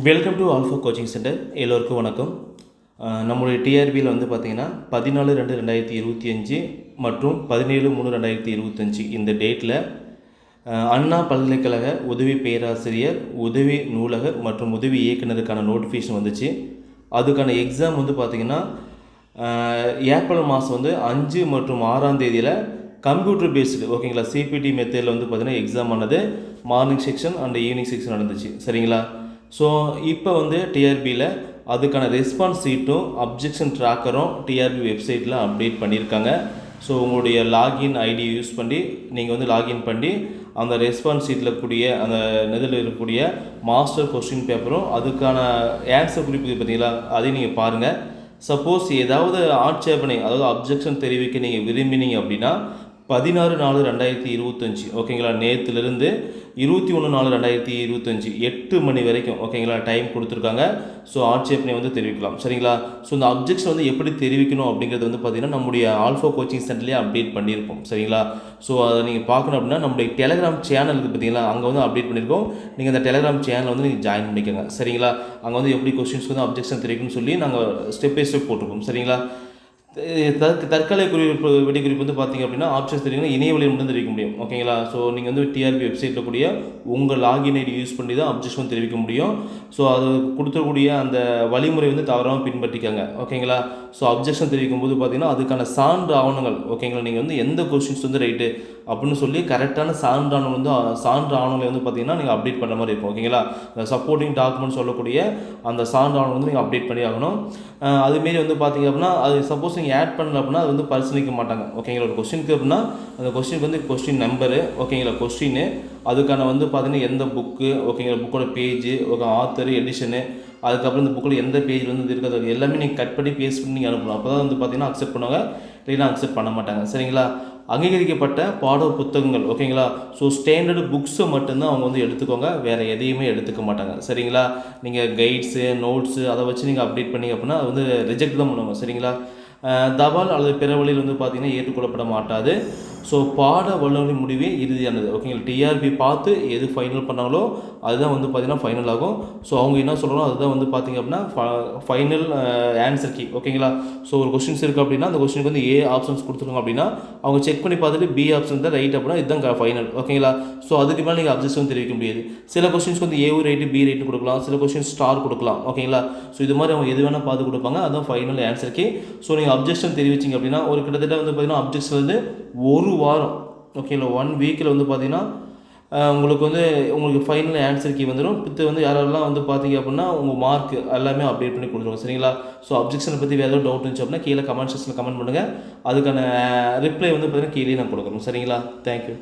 Welcome to ஆல்ஃபோ coaching centre எல்லோருக்கும் வணக்கம். நம்மளுடைய டிஆர்பியில் வந்து பார்த்தீங்கன்னா பதினாலு ரெண்டு ரெண்டாயிரத்தி இருபத்தி அஞ்சு மற்றும் பதினேழு மூணு ரெண்டாயிரத்தி இருபத்தஞ்சி இந்த டேட்டில் அண்ணா பல்கலைக்கழக உதவி பேராசிரியர் உதவி நூலகர் மற்றும் உதவி இயக்குனருக்கான நோட்டிஃபிகேஷன் வந்துச்சு. அதுக்கான எக்ஸாம் வந்து பார்த்திங்கன்னா ஏப்ரல் மாதம் வந்து அஞ்சு மற்றும் ஆறாம் தேதியில் கம்ப்யூட்டர் பேஸ்டு ஓகேங்களா சிபிடி மெத்தடில் வந்து பார்த்திங்கன்னா எக்ஸாம் ஆனது morning session and evening session நடந்துச்சு. சரிங்களா? ஸோ இப்போ வந்து டிஆர்பியில் அதுக்கான ரெஸ்பான்ஸ் சீட்டும் அப்ஜெக்ஷன் ட்ராக்கரும் டிஆர்பி வெப்சைட்டில் அப்டேட் பண்ணியிருக்காங்க. ஸோ உங்களுடைய லாகின் ஐடி யூஸ் பண்ணி நீங்கள் வந்து லாகின் பண்ணி அந்த ரெஸ்பான்ஸ் சீட்டில் கூடிய அந்த இதில் இருக்கக்கூடிய மாஸ்டர் கொஸ்டின் பேப்பரும் அதுக்கான ஆன்சர் குறிப்பு பார்த்தீங்களா அதையும் நீங்கள் பாருங்கள் சப்போஸ் ஏதாவது ஆட்சேபனை அதாவது அப்ஜெக்ஷன் தெரிவிக்க நீங்கள் விரும்பினீங்க அப்படின்னா பதினாறு நாலு ரெண்டாயிரத்தி இருபத்தஞ்சி ஓகேங்களா நேற்றுலேருந்து இருபத்தி ஒன்று நாலு ரெண்டாயிரத்தி இருபத்தஞ்சி எட்டு மணி வரைக்கும் ஓகேங்களா டைம் கொடுத்துருக்காங்க. ஸோ ஆட்சேபனை வந்து தெரிவிக்கலாம். சரிங்களா? ஸோ இந்த அப்ஜெக்ஷன் வந்து எப்படி தெரிவிக்கணும் அப்படிங்கிறது வந்து பார்த்திங்கன்னா நம்முடைய ஆல்ஃபோ கோச்சிங் சென்டர்லேயே அப்டேட் பண்ணியிருப்போம். சரிங்களா? ஸோ அதை நீங்கள் பார்க்கணும் அப்படின்னா நம்முடைய டெலகிராம் சேனலுக்கு பார்த்தீங்களா அங்கே வந்து அப்டேட் பண்ணியிருக்கோம். நீங்கள் அந்த டெலகிராம் சேனலை வந்து நீங்கள் ஜாயின் பண்ணிக்கோங்க. சரிங்களா? அங்கே வந்து எப்படி கொஸ்டின்ஸ்க்கு வந்து அப்ஜெக்ஷன் தெரிவிக்கணும்னு சொல்லி நாங்கள் ஸ்டெப் பை ஸ்டெப் போட்டிருக்கோம். சரிங்களா? தற்கு தற்கொலை குறிப்பு வெடி குறிப்பு வந்து பார்த்தீங்க அப்படின்னா ஆப்ஷன்ஸ் தெரியுங்கன்னா இணைய வழியில் மட்டும் தெரிவிக்க முடியும். ஓகேங்களா? ஸோ நீங்கள் வந்து டிஆர்பி வெப்சைட்டில் கூடிய உங்கள் லாகின் ஐடி யூஸ் பண்ணி தான் அப்ஜெக்ஷன் தெரிவிக்க முடியும். ஸோ அது கொடுத்துக்கூடிய அந்த வழிமுறை வந்து தவறாமல் பின்பற்றிக்காங்க. ஓகேங்களா? ஸோ அப்ஜெக்ஷன் தெரிவிக்கும் போது பார்த்தீங்கன்னா அதுக்கான சான்று ஆவணங்கள் ஓகேங்களா? நீங்கள் வந்து எந்த கொஸ்டின்ஸ் வந்து ரைட்டு அப்படின்னு சொல்லி கரெக்டான சான்று ஆவணம் வந்து சான்று ஆவணங்களை வந்து பார்த்தீங்கன்னா நீங்கள் அப்டேட் பண்ணுற மாதிரி இருக்கும். ஓகேங்களா? இந்த சப்போர்ட்டிங் டாக்குமெண்ட் சொல்லக்கூடிய அந்த சான்று ஆவணம் வந்து நீங்கள் அப்டேட் பண்ணி ஆகணும். அதுமாரி வந்து பார்த்தீங்க அப்படின்னா அது சப்போஸ் நீங்கள் ஆட் பண்ணல அப்படின்னா அது வந்து பரிசீலிக்க மாட்டாங்க. ஓகேங்களா ஒரு கொஸ்டினுக்கு அப்படின்னா அந்த கொஸ்டினுக்கு வந்து கொஸ்டின் நம்பரு ஓகேங்களா கொஸ்டின் அதுக்கான வந்து பார்த்தீங்கன்னா எந்த புக்கு ஓகேங்களா புக்கோட பேஜ் ஓகே ஆத்தர் எடிஷனு அதுக்கப்புறம் இந்த புக்கில் எந்த பேஜ் வந்து இருக்காது எல்லாமே நீங்கள் கட் பண்ணி பேஸ்ட் பண்ணி நீங்கள் அனுப்பணும். அப்போ தான் வந்து பார்த்தீங்கன்னா அக்செப்ட் பண்ணுவாங்க. இல்லைன்னா அக்செப்ட் பண்ண மாட்டாங்க. சரிங்களா? அங்கீகரிக்கப்பட்ட பாட புத்தகங்கள் ஓகேங்களா ஸோ ஸ்டாண்டர்டு புக்ஸை மட்டும்தான் அவங்க வந்து எடுத்துக்கோங்க. வேறு எதையுமே எடுத்துக்க மாட்டாங்க. சரிங்களா? நீங்கள் கைட்ஸு நோட்ஸு அதை வச்சு நீங்கள் அப்டேட் பண்ணிங்க அப்படின்னா அது வந்து ரிஜெக்ட் தான் பண்ணுவாங்க. சரிங்களா? தபால் அல்லது பிற வழியில் வந்து பார்த்திங்கன்னா ஏற்றுக்கொள்ளப்பட மாட்டாது. ஸோ பாட வல்லுநரின் முடிவே இறுதியானது. ஓகேங்களா டிஆர்பி பார்த்து எது ஃபைனல் பண்ணாங்களோ அதுதான் வந்து பார்த்திங்கன்னா ஃபைனல் ஆகும். ஸோ அவங்க என்ன சொல்கிறாங்களோ அதுதான் வந்து பார்த்திங்க அப்படின்னா ஃபைனல் ஆன்சர் கீ ஓகேங்களா ஸோ ஒரு கொஸ்டின்ஸ் இருக்குது அப்படின்னா அந்த கொஸ்டினுக்கு வந்து ஏ ஆப்ஷன்ஸ் கொடுத்துருக்காங்க அப்படின்னா அவங்க செக் பண்ணி பார்த்துட்டு பி ஆப்ஷன் தான் ரைட் அப்படின்னா இதுதான் ஃபைனல் ஓகேங்களா ஸோ அதுக்கு மேலே நீங்கள் அப்ஜெக்ஷன் தெரிவிக்க முடியாது. சில கொஸ்டின்ஸ்க்கு வந்து ஏவும் ரைட்டு பி ரைட்டு கொடுக்கலாம். சில கொஸ்டின் ஸ்டார் கொடுக்கலாம். ஓகேங்களா ஸோ இது மாதிரி அவங்க எது வேணால் பார்த்து கொடுப்பாங்க அதுதான் ஃபைனல் ஆன்சர் கீ ஸோ நீங்கள் அப்ஜெக்ஷன் தெரிவிச்சிங்க அப்படின்னா ஒரு கிட்டத்தட்ட வந்து பார்த்திங்கன்னா அப்ஜெக்ஷன் வந்து ஒரு வாரம். ஓகேங்களா ஒன் வீக்கில் வந்து பார்த்தீங்கன்னா உங்களுக்கு வந்து உங்களுக்கு ஃபைனல் ஆன்சர் கீ வந்துடும் பித்து வந்து யாரெல்லாம் வந்து பார்த்தீங்க அப்படின்னா உங்கள் மார்க் எல்லாமே அப்டேட் பண்ணி கொடுத்துருவோம் சரிங்களா? ஸோ அப்ஜெக்ஷனை பற்றி வேறு ஏதாவது டவுட் இருந்துச்சு அப்படின்னா கீழே கமெண்ட் செக்ஷனில் கமெண்ட் பண்ணுங்கள் அதுக்கான ரிப்ளை வந்து பார்த்தீங்கன்னா கீழே நான் கொடுக்குறோம் சரிங்களா? தேங்க்யூ